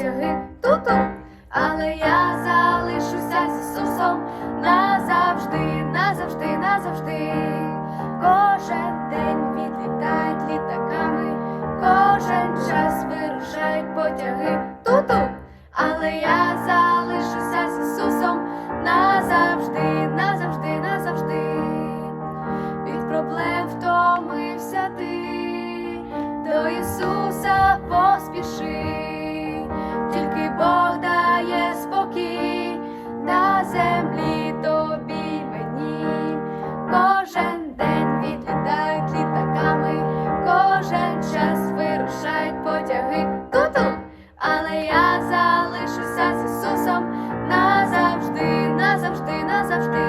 потяги ту-ту, але я залишуся з Ісусом назавжди, назавжди, назавжди. Кожен день відлітають літаками, кожен час вирушають потяги ту-ту, але я залишуся з Ісусом назавжди, назавжди, назавжди. Від проблем втомився ти, до Ісуса поспіши, час вирушають потяги ту-ту, але я залишуся з Ісусом назавжди, назавжди, назавжди.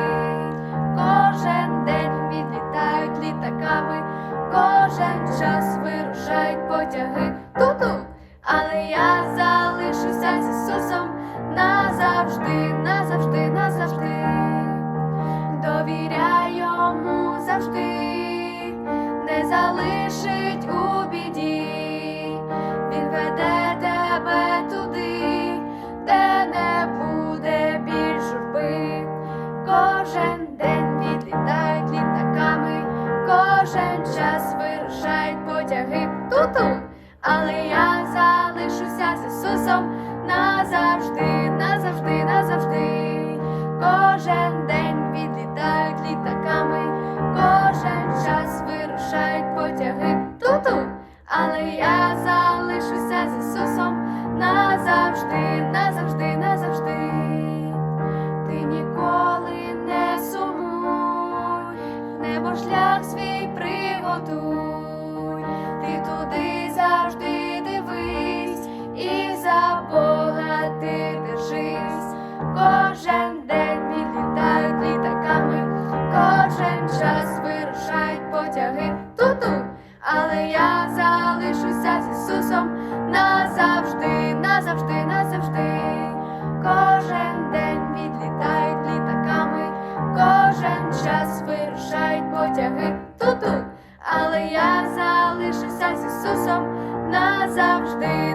Кожен день відлітають літаками, кожен час вирушають потяги ту-ту, але я залишуся з Ісусом назавжди, назавжди, назавжди. Довіряй йому завжди, я залишуся з Ісусом назавжди, назавжди, назавжди. Ти ніколи не сумуй, небо шлях свій приготуй, ти туди завжди поспішають потяги ту-ту, але я залишуся з Ісусом назавжди.